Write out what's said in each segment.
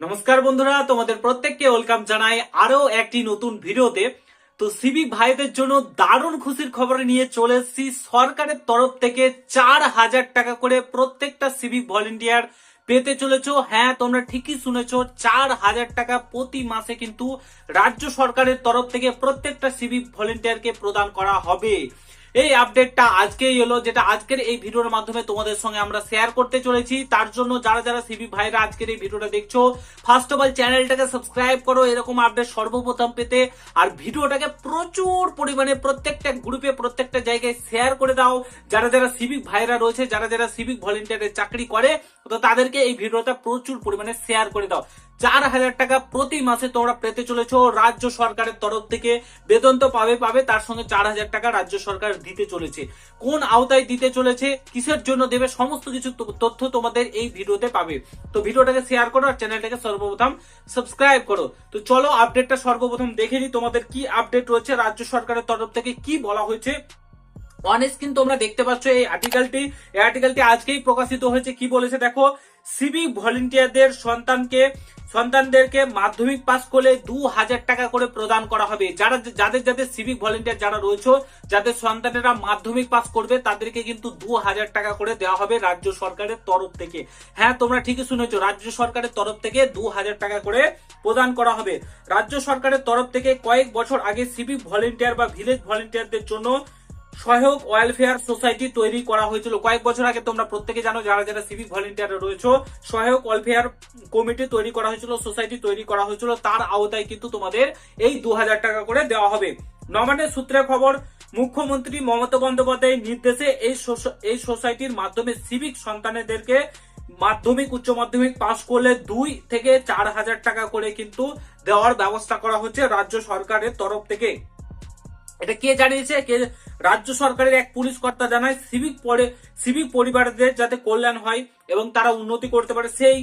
নমস্কার বন্ধুরা, তোমাদের প্রত্যেককে ওয়েলকাম জানাই আরও একটি নতুন ভিডিওতে। তো সিভিক ভাইদের জন্য দারুণ খুশির খবর নিয়ে চলে এসেছি। সরকারের তরফ থেকে চার হাজার টাকা করে প্রত্যেকটা সিভিক ভলেন্টিয়ার পেতে চলেছো। হ্যাঁ তোমরা ঠিকই শুনেছো, চার হাজার টাকা প্রতি মাসে কিন্তু রাজ্য সরকারের তরফ থেকে প্রত্যেকটা সিভিক ভলেন্টিয়ারকে প্রদান করা হবে। এই আপডেটটা আজকেই এলো, যেটা আজকের এই ভিডিওর মাধ্যমে তোমাদের সঙ্গে আমরা শেয়ার করতে চলেছি। তার জন্য যারা যারা সিবি ভাইরা আজকের এই ভিডিওটা দেখছ ফার্স্ট অফ অল চ্যানেলটাকে সাবস্ক্রাইব করো, এরকম আপডেট সর্বপ্রথম পেতে। আর ভিডিওটাকে প্রচুর পরিমাণে প্রত্যেকটা গ্রুপে প্রত্যেকটা জায়গায় শেয়ার করে দাও। যারা যারা সিভিক ভাইরা রয়েছে, যারা যারা সিভিক ভলেন্টিয়ারের চাকরি করে, তো তাদেরকে এই ভিডিওটা প্রচুর পরিমাণে শেয়ার করে দাও। চার হাজার টাকা প্রতি মাসে তোমরা পেতে চলেছো রাজ্য সরকারের তরফ থেকে। বেতন তো পাবে পাবে, তার সঙ্গে চার হাজার টাকা রাজ্য সরকার দিতে চলেছে। কোন আওতায় দিতে চলেছে, কিসের জন্য দেবে, সমস্ত কিছু তথ্য তোমাদের এই ভিডিওতে পাবে। তো ভিডিওটাকে শেয়ার করো আর চ্যানেলটাকে সর্বপ্রথম সাবস্ক্রাইব করো। তো চলো আপডেটটা সর্বপ্রথম দেখে নিই তোমাদের কি আপডেট রয়েছে রাজ্য সরকারের তরফ থেকে, কি বলা হয়েছে। অন স্ক্রিন তোমরা দেখতে পাচ্ছ এই আর্টিকেলটি এই আর্টিকেলটি আজকেই প্রকাশিত হয়েছে। কি বলেছে দেখো? সিভিক ভলেন্টিয়ারদের সন্তানকে সন্তানদেরকে মাধ্যমিক পাস করলে দু হাজার টাকা করে প্রদান করা হবে। যারা যাদের যাদের সিভিক ভলেন্টিয়ার যারা রয়েছে, যাদের সন্তানেরা মাধ্যমিক পাস করবে, তাদেরকে কিন্তু দু হাজার টাকা করে দেওয়া হবে রাজ্য সরকারের তরফ থেকে। হ্যাঁ তোমরা ঠিকই শুনেছো, রাজ্য সরকারের তরফ থেকে দু হাজার টাকা করে প্রদান করা হবে। রাজ্য সরকারের তরফ থেকে কয়েক বছর আগে সিভিক ভলেন্টিয়ার বা ভিলেজ ভলেন্টিয়ারদের জন্য সহায়ক ওয়েলফেয়ার সোসাইটি তৈরি করা হয়েছিল। কয়েক বছর আগে তোমরা প্রত্যেকে জানো যারা যারা সিভিক ভলেন্টিয়ার রয়েছে সহায়ক ওয়েলফেয়ার কমিটি তৈরি করা হয়েছিল, সোসাইটি তৈরি করা হয়েছিল, তার আওতায় কিন্তু তোমাদের এই দু হাজার টাকা করে দেওয়া হবে। নবান্নের সূত্রে খবর, মুখ্যমন্ত্রী মমতা বন্দ্যোপাধ্যায়ের নির্দেশে এই এই সোসাইটির মাধ্যমে সিভিক সন্তানেদেরকে মাধ্যমিক, উচ্চ মাধ্যমিক পাশ করলে দুই থেকে চার হাজার টাকা করে কিন্তু দেওয়ার ব্যবস্থা করা হচ্ছে রাজ্য সরকারের তরফ থেকে। এটা কে জানিয়েছে? কে রাজ্য সরকারের এক পুলিশ কর্তা জানায় সিভিক পরে সিভিক পরিবারদের যাতে কল্যাণ হয় এবং তারা উন্নতি করতে পারে, সেই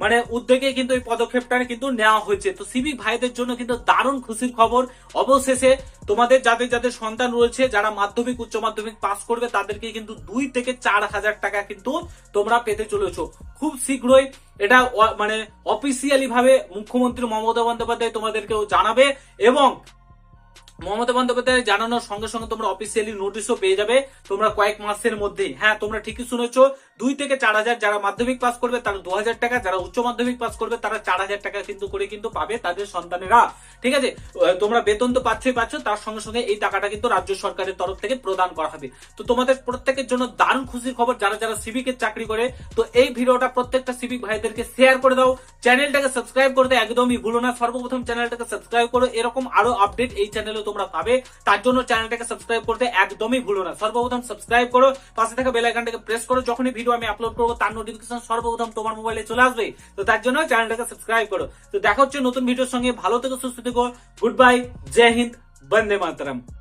মানে উদ্যোগে কিন্তু এই পদক্ষেপটা কিন্তু নেওয়া হয়েছে। তো সিভিক ভাইদের জন্য কিন্তু দারুণ খুশির খবর। অবশেষে তোমাদের যাদের যাদের সন্তান রয়েছে, যারা মাধ্যমিক, উচ্চ মাধ্যমিক পাস করবে, তাদেরকে কিন্তু দুই থেকে চার হাজার টাকা কিন্তু তোমরা পেতে চলেছো। খুব শীঘ্রই এটা মানে অফিসিয়ালি ভাবে মুখ্যমন্ত্রী মমতা বন্দ্যোপাধ্যায় তোমাদেরকেও জানাবে এবং মমতা বন্দ্যোপাধ্যায় জানানোর সঙ্গে সঙ্গে তোমরা অফিসিয়ালি নোটিশও পেয়ে যাবে। তোমরা কয়েক মাসের মধ্যেই হ্যাঁ তোমরা ঠিকই শুনেছো, দুই থেকে চার হাজার যারা মাধ্যমিক পাস করবে তারা দু হাজার টাকা, যারা উচ্চ মাধ্যমিক পাস করবে তারা চার হাজার টাকা কিন্তু করে কিন্তু পাবে তাদের সন্তানেরা। ঠিক আছে? তোমরা বেতন তো পাচ্ছই, পাচ্ছ, তার সঙ্গে সঙ্গে এই টাকাটা কিন্তু রাজ্য সরকারের তরফ থেকে প্রদান করা হবে। তো তোমাদের প্রত্যেকের জন্য দারুণ খুশির খবর, যারা যারা সিভিকের চাকরি করে, তো এই ভিডিওটা প্রত্যেকটা সিভিক ভাইদেরকে শেয়ার করে দাও। চ্যানেলটাকে সাবস্ক্রাইব করতে একদমই ভুলো না। সর্বপ্রথম চ্যানেলটাকে সাবস্ক্রাইব করো। এরকম আরও আপডেট এই চ্যানেলে তোমরা পাবে। তার জন্য চ্যানেলটাকে সাবস্ক্রাইব করতে একদমই ভুলো না। সর্বপ্রথম সাবস্ক্রাইব করো, পাশে থাকা বেল আইকনটাকে প্রেস করো। যখনই ভিডিও আমি আপলোড করব, তার নোটিফিকেশন সর্বপ্রথম তোমার মোবাইলে চলে আসবে। তো তার জন্য চ্যানেলটাকে সাবস্ক্রাইব করো। তো দেখা হচ্ছে নতুন ভিডিওর সঙ্গে। ভালো থেকো, সুস্থ থেকো। গুড বাই জয় হিন্দ বন্দে মাতরম